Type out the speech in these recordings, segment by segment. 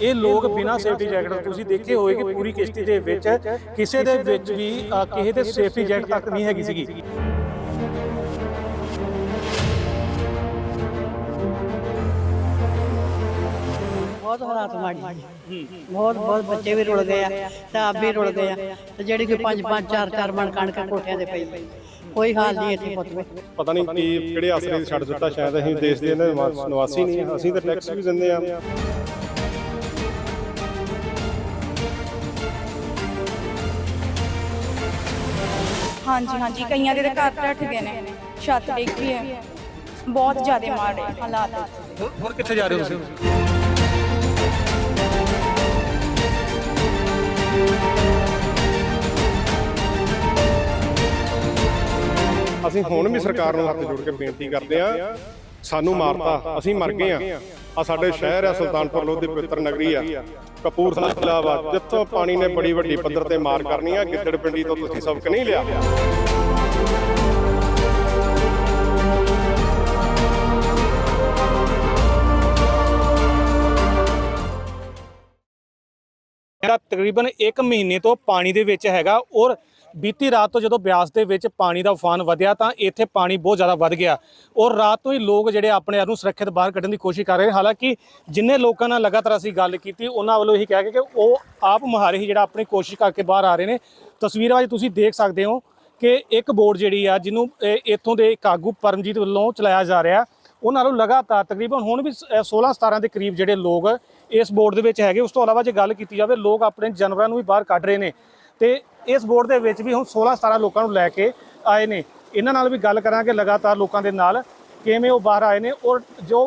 ਇਹ ਲੋਕ ਬਿਨਾਂ ਸੇਫਟੀ ਜੈਕਟ ਤੋਂ ਤੁਸੀਂ ਦੇਖੇ ਹੋਏ ਕਿ ਪੂਰੀ ਕਿਸ਼ਤੀ ਦੇ ਵਿੱਚ ਕਿਸੇ ਦੇ ਵਿੱਚ ਵੀ ਕਿਸੇ ਦੇ ਸੇਫਟੀ ਜੈਕਟ ਤੱਕ ਨਹੀਂ ਹੈਗੀ ਸੀਗੀ। ਬਹੁਤ ਹਾਲਾਤ ਮਾੜੀ। ਜੀ। ਬਹੁਤ ਬਹੁਤ ਬੱਚੇ ਵੀ ਰੁਲ ਗਏ ਆ ਤੇ ਆਪ ਵੀ ਰੁਲ ਗਏ ਆ। ਤੇ ਜਿਹੜੀ ਕੋਈ ਪੰਜ ਪੰਜ ਚਾਰ ਚਾਰ ਮਣ ਕਣਕ ਕੋਠਿਆਂ ਦੇ ਪਈ ਕੋਈ ਹਾਲ ਨਹੀਂ ਇੱਥੇ ਪੁੱਤ ਪਤਾ ਨਹੀਂ ਕੀ ਕਿਹੜੇ ਆਸਰੇ ਛੱਡ ਦਿੱਤਾ ਸ਼ਾਇਦ ਅਸੀਂ ਦੇਸ਼ ਦੇ ਨਿਵਾਸ- ਨਹੀਂ। ਅਸੀਂ ਤਾਂ ਟੈਕਸ ਵੀ ਦਿੰਦੇ ਆ। ਹਾਂਜੀ ਹਾਂਜੀ। ਕਈਆਂ ਦੇ ਤਾਂ ਘਰ ਢੱਠ ਗਏ ਨੇ। ਛੱਤ ਡਿੱਗ ਗਈ ਹੈ। ਬਹੁਤ ਜ਼ਿਆਦਾ ਮਾੜੇ ਹਾਲਾਤ ਹੁਣ ਕਿੱਥੇ ਜਾ ਰਹੇ ਹੋ ਤੁਸੀਂ? ਅਸੀਂ ਹੁਣ ਵੀ ਸਰਕਾਰ ਨੂੰ ਹੱਥ ਜੋੜ ਕੇ ਬੇਨਤੀ ਕਰਦੇ ਆ ਸਾਨੂੰ ਮਾਰਤਾ। ਅਸੀਂ ਮਰ ਗਏ ਆ ਆ ਸਾਡੇ ਸ਼ਹਿਰ ਆ ਸੁਲਤਾਨਪੁਰ ਲੋਧੀ ਪਵਿੱਤਰ ਨਗਰੀ ਆ। ਕਪੂਰਥਲਾ ਇਲਾਹਾਬਾਦ ਜਿੱਥੋਂ ਪਾਣੀ ਨੇ ਬੜੀ ਵੱਡੀ ਪੱਧਰ ਤੇ ਮਾਰ ਕਰਨੀ ਆ ਗਿੱਦੜ ਪਿੰਡੀ ਤੋਂ ਤੁਸੀਂ ਸਬਕ ਨਹੀਂ ਲਿਆ। ਜਿਹੜਾ ਤਕਰੀਬਨ 1 ਮਹੀਨੇ ਤੋਂ ਪਾਣੀ ਦੇ ਵਿੱਚ ਹੈਗਾ ਔਰ ਬੀਤੀ ਰਾਤ ਤੋਂ ਜਦੋਂ ਬਿਆਸ ਦੇ ਵਿੱਚ ਪਾਣੀ ਦਾ ਉਫਾਨ ਵਧਿਆ ਤਾਂ ਇੱਥੇ ਪਾਣੀ ਬਹੁਤ ਜ਼ਿਆਦਾ ਵੱਧ ਗਿਆ। ਔਰ ਰਾਤ ਤੋਂ ਹੀ ਲੋਕ ਜਿਹੜੇ ਆਪਣੇ ਆਪ ਨੂੰ ਸੁਰੱਖਿਅਤ ਬਾਹਰ ਕੱਢਣ ਦੀ ਕੋਸ਼ਿਸ਼ ਕਰ ਰਹੇ ਨੇ। ਹਾਲਾਂਕਿ ਜਿੰਨੇ ਲੋਕਾਂ ਨਾਲ ਲਗਾਤਾਰ ਅਸੀਂ ਗੱਲ ਕੀਤੀ, ਉਹਨਾਂ ਵੱਲੋਂ ਇਹੀ ਕਿਹਾ ਗਿਆ ਕਿ ਉਹ ਆਪ ਮੁਹਾਰੇ ਹੀ ਜਿਹੜਾ ਆਪਣੀ ਕੋਸ਼ਿਸ਼ ਕਰਕੇ ਬਾਹਰ ਆ ਰਹੇ ਨੇ। ਤਸਵੀਰਾਂ ਵਿੱਚ ਤੁਸੀਂ ਦੇਖ ਸਕਦੇ ਹੋ ਕਿ ਇੱਕ ਬੋਰਡ ਜਿਹੜੀ ਆ, ਜਿਹਨੂੰ ਇੱਥੋਂ ਦੇ ਇੱਕ ਆਗੂ ਪਰਮਜੀਤ ਵੱਲੋਂ ਚਲਾਇਆ ਜਾ ਰਿਹਾ। ਉਹਨਾਂ ਨੂੰ ਲਗਾਤਾਰ ਤਕਰੀਬਨ ਹੁਣ ਵੀ 16 17 ਦੇ ਕਰੀਬ ਜਿਹੜੇ ਲੋਕ ਇਸ ਬੋਰਡ ਦੇ ਵਿੱਚ ਹੈਗੇ, ਉਸ ਤੋਂ ਇਲਾਵਾ ਜੇ ਗੱਲ ਕੀਤੀ ਜਾਵੇ, ਲੋਕ ਆਪਣੇ ਜਾਨਵਰਾਂ ਨੂੰ ਵੀ ਬਾਹਰ ਕੱਢ ਰਹੇ ਨੇ। ਤੇ ਇਸ ਬੋਰਡ ਦੇ ਵਿੱਚ ਵੀ ਹੁਣ 16 17 ਲੋਕਾਂ ਨੂੰ ਲੈ ਕੇ ਆਏ ਨੇ। ਇਹਨਾਂ ਨਾਲ ਵੀ ਗੱਲ ਕਰਾਂਗੇ ਲਗਾਤਾਰ ਲੋਕਾਂ ਦੇ ਨਾਲ ਕਿਵੇਂ ਉਹ ਬਾਹਰ ਆਏ ਨੇ ਔਰ ਜੋ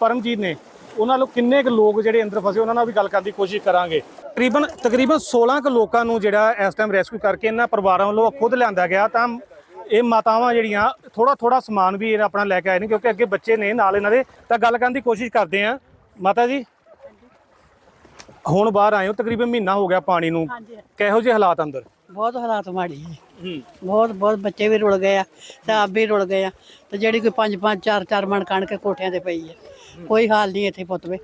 ਪਰਮਜੀਤ ਨੇ, ਉਹਨਾਂ ਨੂੰ ਕਿੰਨੇ ਕੁ ਲੋਕ ਜਿਹੜੇ ਅੰਦਰ ਫਸੇ, ਉਹਨਾਂ ਨਾਲ ਵੀ ਗੱਲ ਕਰਨ ਦੀ ਕੋਸ਼ਿਸ਼ ਕਰਾਂਗੇ। ਤਕਰੀਬਨ ਤਕਰੀਬਨ 16 ਕੁ ਲੋਕਾਂ ਨੂੰ ਜਿਹੜਾ ਇਸ ਟਾਈਮ ਰੈਸਕਿਊ ਕਰਕੇ ਇਹਨਾਂ ਪਰਿਵਾਰਾਂ ਵੱਲੋਂ ਖੁਦ ਲਿਆਂਦਾ ਗਿਆ ਤਾਂ ਇਹ ਮਾਤਾਵਾਂ ਜਿਹੜੀਆਂ ਥੋੜਾ ਥੋੜਾ ਸਮਾਨ ਵੀ ਇਹ ਆਪਣਾ ਲੈ ਕੇ ਆਏ ਨੇ ਕਿਉਂਕਿ ਅੱਗੇ ਬੱਚੇ ਨੇ ਨਾਲ ਇਹਨਾਂ ਦੇ, ਤਾਂ ਗੱਲ ਕਰਨ ਦੀ ਕੋਸ਼ਿਸ਼ ਕਰਦੇ ਆ ਮਾਤਾ ਜੀ ਹੁਣ ਬਾਹਰ ਆਏ ਹੋ ਤਕਰੀਬਨ ਮਹੀਨਾ ਹੋ ਗਿਆ ਪਾਣੀ ਨੂੰ। ਕਿਹੋ ਜਿਹੇ ਹਾਲਾਤ ਅੰਦਰ? ਬਹੁਤ ਹਾਲਾਤ ਮਾੜੀ ਜੀ। ਹੂੰ। ਬਹੁਤ ਬਹੁਤ ਬੱਚੇ ਵੀ ਰੁਲ ਗਏ ਆ ਤੇ ਆਪ ਵੀ ਰੁਲ ਗਏ ਆ ਤੇ ਜਿਹੜੀ ਕੋਈ ਪੰਜ ਪੰਜ ਚਾਰ ਚਾਰ ਮਣ ਕਣਕ ਕੋਠਿਆਂ ਤੇ ਪਈ ਹੈ। ਕੋਈ ਹਾਲ ਨਹੀਂ ਇੱਥੇ ਪੁੱਤ ਵੇ।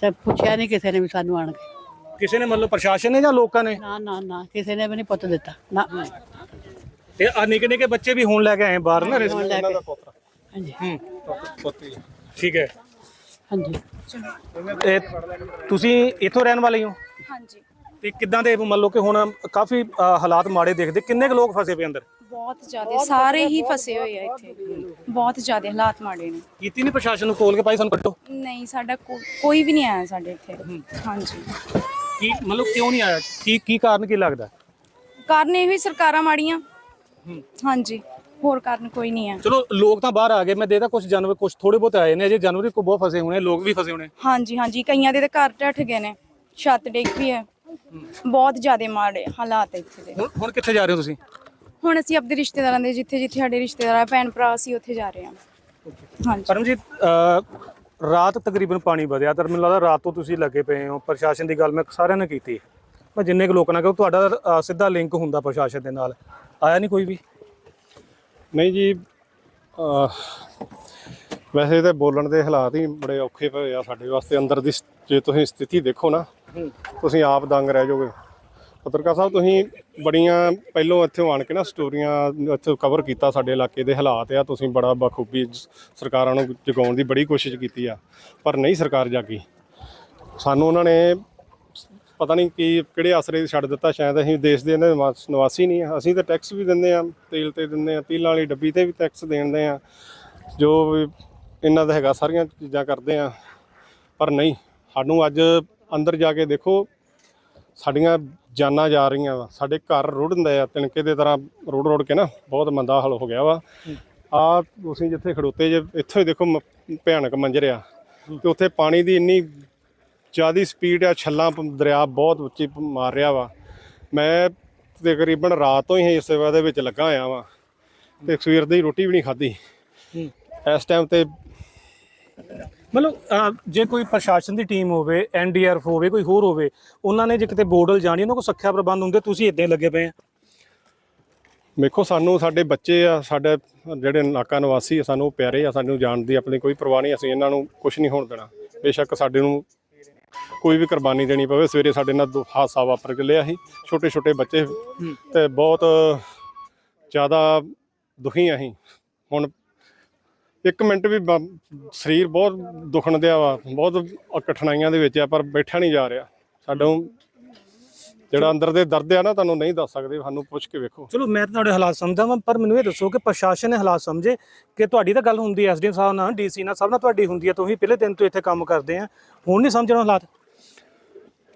ਤੇ ਪੁੱਛਿਆ ਨਹੀਂ ਕਿਸੇ ਨੇ ਵੀ ਸਾਨੂੰ ਆਣ ਕੇ। ਕਿਸੇ ਨੇ ਮਤਲਬ ਪ੍ਰਸ਼ਾਸਨ ਨੇ ਜਾਂ ਲੋਕਾਂ ਨੇ? ਨਾ ਨਾ ਨਾ ਕਿਸੇ ਨੇ ਵੀ ਨਹੀਂ ਪੁੱਤ ਦਿੱਤਾ। ਨਾ। ਤੇ ਆ ਨਿੱਕੇ ਨਿੱਕੇ ਬੱਚੇ ਵੀ ਹੁਣ ਲੈ ਕੇ ਆਏ ਬਾਹਰ ਨਾ ਹੁਣ ਲੈ ਕੇ ਹਾਂਜੀ। ਹੂੰ। ਠੀਕ ਹੈ। ਹਾਂਜੀ। ਤੁਸੀਂ ਇੱਥੋਂ ਰਹਿਣ ਵਾਲੇ ਹੋ? ਹਾਂਜੀ। ਤੇ ਕਿੱਦਾਂ ਦੇ ਮੰਨ ਲਓ ਕਿ ਹੁਣ ਕਾਫੀ ਅ, ਹਾਲਾਤ ਮਾੜੇ ਦੇਖਦੇ। ਕਿੰਨੇ ਕੁ ਲੋਕ ਫਸੇ ਪਏ ਅੰਦਰ? ਬਹੁਤ ਜ਼ਿਆਦਾ ਸਾਰੇ ਹੀ ਫਸੇ ਹੋਏ ਆ ਇੱਥੇ। ਬਹੁਤ ਜ਼ਿਆਦਾ ਹਾਲਾਤ ਮਾੜੇ ਨੇ। ਕੀਤੀ ਨਹੀਂ ਪ੍ਰਸ਼ਾਸਨ ਨੂੰ ਕੋਲ ਕੇ ਭਾਈ ਸਾਨੂੰ ਕੱਢੋ? ਨਹੀਂ ਸਾਡਾ ਕੋ- ਕੋਈ ਵੀ ਨਹੀਂ ਆਇਆ ਸਾਡੇ ਇੱਥੇ। ਹਾਂਜੀ। ਕੀ ਮਤਲਬ ਕਿਉਂ ਨਹੀਂ ਆਇਆ? ਕੀ ਕੀ ਕਾਰਨ ਕੀ ਲੱਗਦਾ? ਕਾਰਨ ਇਹ ਵੀ ਸਰਕਾਰਾਂ ਮਾੜੀਆਂ। ਹਾਂਜੀ। ਹੋਰ ਕਾਰਨ ਕੋਈ ਨਹੀਂ ਹੈ। ਚਲੋ ਲੋਕ ਤਾਂ ਬਾਹਰ ਆ ਗਏ ਮੈਂ ਦੇਦਾ ਕੁਝ ਜਾਨਵਰ ਕੁਝ ਥੋੜੇ ਬਹੁਤ ਆਏ ਨੇ ਅਜੇ ਜਾਨਵਰ ਕੋ ਬਹੁਤ ਫਸੇ ਹੋਣੇ ਲੋਕ ਵੀ ਫਸੇ ਹੋਣੇ। ਹਾਂਜੀ ਹਾਂਜੀ ਕਈਆਂ ਦੇ ਤਾਂ ਘਰ ਢੱਠ ਗਏ ਨੇ ਛੱਤ ਡਿੱਗ ਗਈ ਹੈ। ਬਹੁਤ ਜ਼ਿਆਦਾ ਮਾੜੇ ਹਾਲਾਤ ਹੈ ਇੱਥੇ ਦੇ। ਹੁਣ ਹੁਣ ਕਿੱਥੇ ਜਾ ਰਹੇ ਹੋ ਤੁਸੀਂ? ਹੁਣ ਅਸੀਂ ਆਪਣੇ ਰਿਸ਼ਤੇਦਾਰਾਂ ਦੇ ਜਿੱਥੇ ਜਿੱਥੇ ਸਾਡੇ ਰਿਸ਼ਤੇਦਾਰ ਆ, ਭੈਣ ਭਰਾ ਅਸੀਂ ਉੱਥੇ ਜਾ ਰਹੇ ਹਾਂ। ਹਾਂਜੀ। ਪਰਮਜੀਤ ਅ, ਰਾਤ ਤਕਰੀਬਨ ਪਾਣੀ ਵਧਿਆ ਤਾਂ ਮੈਨੂੰ ਲੱਗਦਾ ਰਾਤ ਤੋਂ ਤੁਸੀਂ ਲੱਗੇ ਪਏ ਹੋ ਪ੍ਰਸ਼ਾਸਨ ਦੀ ਗੱਲ ਮੈਂ ਸਾਰਿਆਂ ਨਾਲ ਕੀਤੀ ਮੈਂ ਜਿੰਨੇ ਕੁ ਲੋਕਾਂ ਨਾਲ ਕਿਹਾ ਤੁਹਾਡਾ ਸਿੱਧਾ ਲਿੰਕ ਹੁੰਦਾ ਪ੍ਰਸ਼ਾਸਨ ਦੇ ਨਾਲ। ਆਇਆ ਨਹੀਂ ਕੋਈ ਵੀ? ਨਹੀਂ ਜੀ ਵੈਸੇ ਤਾਂ ਬੋਲਣ ਦੇ ਹਾਲਾਤ ਹੀ ਬੜੇ ਔਖੇ ਪਏ ਆ ਸਾਡੇ ਵਾਸਤੇ। ਅੰਦਰ ਦੀ ਜੇ ਤੁਸੀਂ ਸਥਿਤੀ ਦੇਖੋ ਨਾ ਤੁਸੀਂ ਆਪ ਦੰਗ ਰਹਿ ਜਾਓਗੇ। ਪੱਤਰਕਾਰ ਸਾਹਿਬ ਤੁਸੀਂ ਬੜੀਆਂ ਪਹਿਲੋਂ ਇੱਥੇ ਆਣ ਕੇ ਨਾ ਸਟੋਰੀਆਂ ਇੱਥੇ ਕਵਰ ਕੀਤਾ ਸਾਡੇ ਇਲਾਕੇ ਦੇ ਹਾਲਾਤ ਆ। ਤੁਸੀਂ ਬੜਾ ਬਖੂਬੀ ਸਰਕਾਰਾਂ ਨੂੰ ਜਗਾਉਣ ਦੀ ਬੜੀ ਕੋਸ਼ਿਸ਼ ਕੀਤੀ ਆ। ਪਰ ਨਹੀਂ ਸਰਕਾਰ ਜਾਗੀ। ਸਾਨੂੰ ਉਹਨਾਂ ਨੇ ਪਤਾ ਨਹੀਂ ਕੀ, ਕਿਹੜੇ ਆਸਰੇ 'ਚ ਛੱਡ ਦਿੱਤਾ, ਸ਼ਾਇਦ ਅਸੀਂ ਦੇਸ਼ ਦੇ ਇਹਨਾਂ ਨਿਵਾਸ- ਨਿਵਾਸੀ ਨਹੀਂ ਆ ਅਸੀਂ ਤਾਂ ਟੈਕਸ ਵੀ ਦਿੰਦੇ ਆ ਤੇਲ ਤੇ ਦਿੰਦੇ ਆ ਤੇਲਾਂ ਵਾਲੀ ਡੱਬੀ ਤੇ ਵੀ ਟੈਕਸ ਦੇਣਦੇ ਆ ਜੋ ਵੀ ਇਹਨਾਂ ਦਾ ਹੈਗਾ, ਸਾਰੀਆਂ ਚੀਜ਼ਾਂ ਕਰਦੇ ਆ ਪਰ ਨਹੀਂ, ਸਾਨੂੰ ਅੱਜ ਅੰਦਰ ਜਾ ਕੇ ਦੇਖੋ, ਸਾਡੀਆਂ ਜਾਨਾਂ ਜਾ ਰਹੀਆਂ ਵਾ। ਸਾਡੇ ਘਰ ਰੁੜਦੇ ਆ, ਤਿਣਕੇ ਦੇ ਤਰ੍ਹਾਂ ਰੋੜ ਰੋੜ ਕੇ ਨਾ ਬਹੁਤ ਮੰਦਾ ਹਾਲ ਹੋ ਗਿਆ ਵਾ। ਆ ਤੁਸੀਂ ਜਿੱਥੇ ਖੜੋਤੇ ਜੇ, ਇੱਥੋਂ ਹੀ ਦੇਖੋ ਮ- ਭਿਆਨਕ ਮੰਜ਼ਰ ਆ। ਤੇ ਉੱਥੇ ਪਾਣੀ ਦੀ ਇੰਨੀ ਜ਼ਿਆਦੀ ਸਪੀਡ ਆ ਛੱਲਾਂ ਦਰਿਆ ਬਹੁਤ ਉੱਚੀ ਮਾਰ ਰਿਹਾ ਵਾ। ਮੈਂ ਤਕਰੀਬਨ ਰਾਤ ਤੋਂ ਹੀ ਇਸ ਸੇਵਾ ਦੇ ਵਿੱਚ ਲੱਗਾ ਹੋਇਆ ਵਾਂ ਤੇ ਸਵੇਰ ਦੀ ਰੋਟੀ ਵੀ ਨਹੀਂ ਖਾਧੀ। ਇਸ ਟਾਈਮ ਤੇ ਮਤਲਬ ਜੇ ਕੋਈ ਪ੍ਰਸ਼ਾਸਨ ਦੀ ਟੀਮ ਹੋਵੇ ਐਨਡੀਆਰਐਫ ਹੋਵੇ ਕੋਈ ਹੋਰ ਹੋਵੇ ਉਹਨਾਂ ਨੇ ਜੇ ਕਿਤੇ ਬੋਰਡਲ ਜਾਣੀ ਉਹਨਾਂ ਕੋਲ ਸੁਰੱਖਿਆ ਪ੍ਰਬੰਧ ਹੁੰਦੇ ਤੁਸੀਂ ਇਦਾਂ ਲੱਗੇ ਪਏ ਆ? ਵੇਖੋ ਸਾਨੂੰ ਸਾਡੇ ਬੱਚੇ ਆ ਸਾਡੇ ਜਿਹੜੇ ਇਲਾਕਾ ਨਿਵਾਸੀ ਆ ਸਾਨੂੰ ਪਿਆਰੇ ਆ ਸਾਨੂੰ ਜਾਣ ਦੀ ਆਪਣੀ ਕੋਈ ਪਰਵਾਹ ਨਹੀਂ ਅਸੀਂ ਇਹਨਾਂ ਨੂੰ ਕੁਝ ਨਹੀਂ ਹੋਣ ਦੇਣਾ। ਬੇਸ਼ੱਕ ਸਾਡੇ ਨੂੰ ਕੋਈ ਵੀ ਕੁਰਬਾਨੀ ਦੇਣੀ ਪਵੇ ਸਵੇਰੇ ਸਾਡੇ ਨਾਲ ਦੋ ਹਾਦਸਾ ਵਾਪਰ ਗਿਆ ਸੀ। ਛੋਟੇ ਛੋਟੇ ਬੱਚੇ ਤੇ ਬਹੁਤ ਜ਼ਿਆਦਾ ਦੁਖੀ ਅਸੀਂ। ਹੁਣ ਇੱਕ ਮਿੰਟ ਵੀ ਸਰੀਰ ਬਹੁਤ ਦੁਖਣ ਦਿਆ ਵਾ ਬਹੁਤ ਕਠਿਨਾਈਆਂ ਦੇ ਵਿੱਚ ਆ ਪਰ ਬੈਠਾ ਨਹੀਂ ਜਾ ਰਿਹਾ। ਸਾਡਾ ਜਿਹੜਾ ਅੰਦਰ ਦੇ ਦਰਦ ਆ ਨਾ ਤੁਹਾਨੂੰ ਨਹੀਂ ਦੱਸ ਸਕਦੇ ਸਾਨੂੰ ਪੁੱਛ ਕੇ ਵੇਖੋ। ਚਲੋ ਮੈਂ ਤਾਂ ਤੁਹਾਡੇ ਹਾਲਾਤ ਸਮਝਦਾ ਵਾਂ ਪਰ ਮੈਨੂੰ ਇਹ ਦੱਸੋ ਕਿ ਪ੍ਰਸ਼ਾਸਨ ਨੇ ਹਾਲਾਤ ਸਮਝੇ ਕਿ ਤੁਹਾਡੀ ਤਾਂ ਗੱਲ ਹੁੰਦੀ ਐ ਐਸਡੀਐਮ ਸਾਹਿਬ ਨਾਲ ਡੀਸੀ ਨਾਲ ਸਭ ਨਾਲ ਤੁਹਾਡੀ ਹੁੰਦੀ ਹੈ ਤੁਸੀਂ ਪਹਿਲੇ ਦਿਨ ਤੋਂ ਇੱਥੇ ਕੰਮ ਕਰਦੇ ਆ ਹੁਣ ਨਹੀਂ ਸਮਝਣਾ ਹਾਲਾਤ?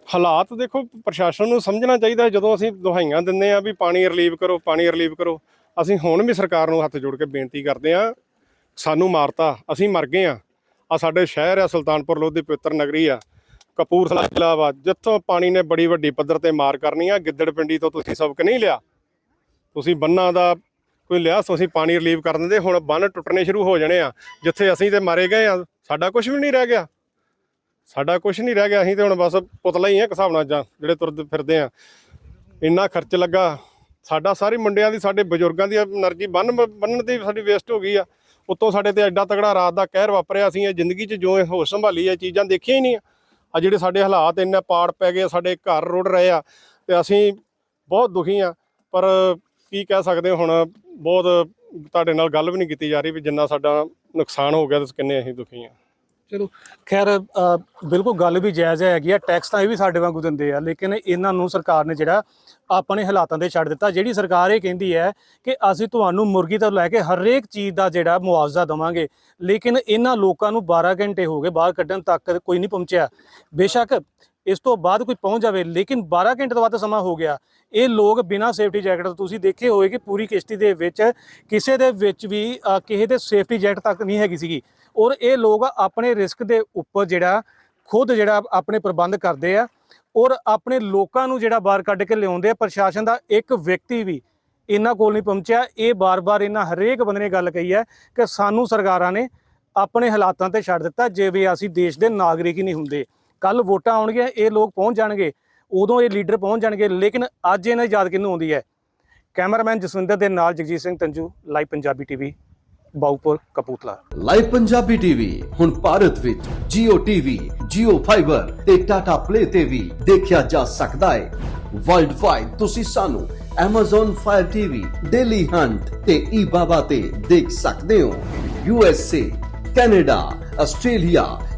ਹਾਲਾਤ ਦੇਖੋ ਪ੍ਰਸ਼ਾਸਨ ਨੂੰ ਸਮਝਣਾ ਚਾਹੀਦਾ ਜਦੋਂ ਅਸੀਂ ਦੁਹਾਈਆਂ ਦਿੰਦੇ ਆ ਵੀ ਪਾਣੀ ਰਿਲੀਵ ਕਰੋ ਪਾਣੀ ਰਿਲੀਵ ਕਰੋ ਅਸੀਂ ਹੁਣ ਵੀ ਸਰਕਾਰ ਨੂੰ ਹੱਥ ਜੋੜ ਕੇ ਬੇਨਤੀ ਕਰਦੇ ਆ ਸਾਨੂੰ ਮਾਰਤਾ ਅਸੀਂ ਮਰ ਗਏ ਆ। ਆ ਸਾਡੇ ਸ਼ਹਿਰ ਆ ਸੁਲਤਾਨਪੁਰ ਲੋਧੀ ਪਵਿੱਤਰ ਨਗਰੀ ਆ ਕਪੂਰਥਲਾ ਜ਼ਿਲ੍ਹਾ ਜਿੱਥੋਂ ਪਾਣੀ ਨੇ ਬੜੀ ਵੱਡੀ ਪੱਧਰ ਤੇ ਮਾਰ ਕਰਨੀ ਆ, ਗਿੱਦੜ ਪਿੰਡੀ ਤੋਂ ਤੁਸੀਂ ਸਬਕ ਨਹੀਂ ਲਿਆ। ਤੁਸੀਂ ਬੰਨਾਂ ਦਾ ਕੋਈ ਲਿਆ ਸੋ ਅਸੀਂ ਪਾਣੀ ਰਿਲੀਵ ਕਰ ਦਿੰਦੇ ਹੁਣ ਬੰਨ ਟੁੱਟਣੇ ਸ਼ੁਰੂ ਹੋ ਜਾਣੇ ਆ। ਜਿੱਥੇ ਅਸੀਂ ਤੇ ਮਾਰੇ ਗਏ ਆ, ਸਾਡਾ ਕੁਝ ਵੀ ਨਹੀਂ ਰਹਿ ਗਿਆ। ਸਾਡਾ ਕੁਝ ਨਹੀਂ ਰਹਿ ਗਿਆ, ਅਸੀਂ ਤੇ ਹੁਣ ਬਸ ਪੁਤਲਾ ਹੀ ਆ ਇੱਕ ਹਿਸਾਬ ਨਾਲ, ਜਾਂ ਜਿਹੜੇ ਤੁਰਦੇ ਫਿਰਦੇ ਆ। ਇੰਨਾ ਖਰਚ ਲੱਗਾ, ਸਾਡਾ ਸਾਰੇ ਮੁੰਡਿਆਂ ਦੀ, ਸਾਡੇ ਬਜ਼ੁਰਗਾਂ ਦੀ એનર્ਜੀ ਬੰਨ ਬੰਨਣ ਦੀ ਸਾਡੀ ਵੇਸਟ ਹੋ ਗਈ ਆ। ਉਤੋਂ ਸਾਡੇ ਤੇ ਐਡਾ ਤਗੜਾ ਰਾਤ ਦਾ ਕਹਿਰ ਵਾਪਰਿਆ, ਅਸੀਂ ਇਹ ਜ਼ਿੰਦਗੀ 'ਚ ਜੋ ਹੋਸ਼ ਸੰਭਾਲੀ ਆ ਚੀਜ਼ਾਂ ਦੇਖੀਆਂ ਹੀ ਨਹੀਂ ਆ। ਜਿਹੜੇ ਸਾਡੇ ਹਾਲਾਤ ਇੰਨੇ ਪਾੜ ਪੈ ਗਏ, ਸਾਡੇ ਘਰ ਰੁੜ ਰਹੇ ਆ ਤੇ ਅਸੀਂ ਬਹੁਤ ਦੁਖੀ ਆ। ਪਰ ਕੀ ਕਹਿ ਸਕਦੇ ਹੁਣ, ਬਹੁਤ ਤੁਹਾਡੇ ਨਾਲ ਗੱਲ ਵੀ ਨਹੀਂ ਕੀਤੀ ਜਾ ਰਹੀ ਵੀ ਜਿੰਨਾ ਸਾਡਾ ਨੁਕਸਾਨ ਹੋ ਗਿਆ ਤੇ ਕਿੰਨੇ ਅਸੀਂ ਦੁਖੀ ਆ। ਚਲੋ, ਖੈਰ ਬਿਲਕੁਲ ਗੱਲ ਵੀ ਜਾਇਜ਼ ਹੈਗੀ ਆ ਟੈਕਸ ਤਾਂ ਇਹ ਵੀ ਸਾਡੇ ਵਾਂਗੂ ਦਿੰਦੇ ਆ, ਲੇਕਿਨ ਇਹਨਾਂ ਨੂੰ ਸਰਕਾਰ ਨੇ ਜਿਹੜਾ ਆਪਣੇ ਹਾਲਾਤਾਂ ਦੇ ਛੱਡ ਦਿੱਤਾ, ਜਿਹੜੀ ਸਰਕਾਰ ਇਹ ਕਹਿੰਦੀ ਹੈ ਕਿ ਅਸੀਂ ਤੁਹਾਨੂੰ ਮੁਰਗੀ ਤੋਂ ਲੈ ਕੇ ਹਰੇਕ ਚੀਜ਼ ਦਾ ਜਿਹੜਾ ਮੁਆਵਜ਼ਾ ਦਵਾਂਗੇ, ਲੇਕਿਨ ਇਹਨਾਂ ਲੋਕਾਂ ਨੂੰ 12 ਘੰਟੇ ਹੋ ਗਏ ਬਾਹਰ ਕੱਢਣ ਤੱਕ ਕੋਈ ਨਹੀਂ ਪਹੁੰਚਿਆ। ਬੇਸ਼ੱਕ ਇਸ ਤੋਂ ਬਾਅਦ ਕੋਈ ਪਹੁੰਚ ਜਾਵੇ, ਲੇਕਿਨ 12 ਘੰਟੇ ਤੋਂ ਵੱਧ ਸਮਾਂ ਹੋ ਗਿਆ। ਇਹ ਲੋਕ ਬਿਨਾਂ ਸੇਫਟੀ ਜੈਕਟ ਤੋਂ, ਤੁਸੀਂ ਦੇਖੇ ਹੋਏ ਕਿ ਪੂਰੀ ਕਿਸ਼ਤੀ ਦੇ ਵਿੱਚ ਕਿਸੇ ਦੇ ਵਿੱਚ ਵੀ ਕਿਸੇ ਦੇ ਸੇਫਟੀ ਜੈਕਟ ਤੱਕ ਨਹੀਂ ਹੈਗੀ ਸੀਗੀ। ਔਰ ਇਹ ਲੋਕ ਆਪਣੇ ਰਿਸਕ ਦੇ ਉੱਪਰ ਜਿਹੜਾ, ਖੁਦ ਜਿਹੜਾ ਆਪਣੇ ਪ੍ਰਬੰਧ ਕਰਦੇ ਆ, ਔਰ ਆਪਣੇ ਲੋਕਾਂ ਨੂੰ ਜਿਹੜਾ ਬਾਹਰ ਕੱਢ ਕੇ ਲਿਆਉਂਦੇ ਆ, ਪ੍ਰਸ਼ਾਸਨ ਦਾ ਇੱਕ ਵਿਅਕਤੀ ਵੀ ਇਹਨਾਂ ਕੋਲ ਨਹੀਂ ਪਹੁੰਚਿਆ। ਇਹ ਬਾਰ-ਬਾਰ ਇਹਨਾਂ ਹਰੇਕ ਬੰਦੇ ਨੇ ਗੱਲ ਕਹੀ ਹੈ ਕਿ ਸਾਨੂੰ ਸਰਕਾਰਾਂ ਨੇ ਆਪਣੇ ਹਾਲਾਤਾਂ ਤੇ ਛੱਡ ਦਿੱਤਾ ਜਿਵੇਂ ਅਸੀਂ ਦੇਸ਼ ਦੇ ਨਾਗਰਿਕ ਹੀ ਨਹੀਂ ਹੁੰਦੇ। ਕੱਲ ਵੋਟਾਂ ਆਉਣਗੀਆਂ ਇਹ ਲੋਕ ਪਹੁੰਚ ਜਾਣਗੇ ਉਦੋਂ ਇਹ ਲੀਡਰ ਪਹੁੰਚ ਜਾਣਗੇ ਲੇਕਿਨ ਅੱਜ ਇਹਨਾਂ ਦੀ ਯਾਦ ਕਿਹਨੂੰ ਆਉਂਦੀ ਹੈ? ਕੈਮਰਾਮੈਨ ਜਸਵਿੰਦਰ ਦੇ ਨਾਲ Jagjit Singh Tanju live Punjabi TV Baupur Kapurthala. Live Punjabi TV ਹੁਣ ਭਾਰਤ ਵਿੱਚ Jio TV, Jio Fiber ਤੇ Tata Play ਤੇ ਵੀ ਦੇਖਿਆ ਜਾ ਸਕਦਾ ਹੈ। ਵਰਲਡ ਵਾਈਡ ਤੁਸੀਂ ਸਾਨੂੰ Amazon Fire TV, Daily Hunt ਤੇ eBaba ਤੇ ਦੇਖ ਸਕਦੇ ਹੋ। USA, Canada, Australia,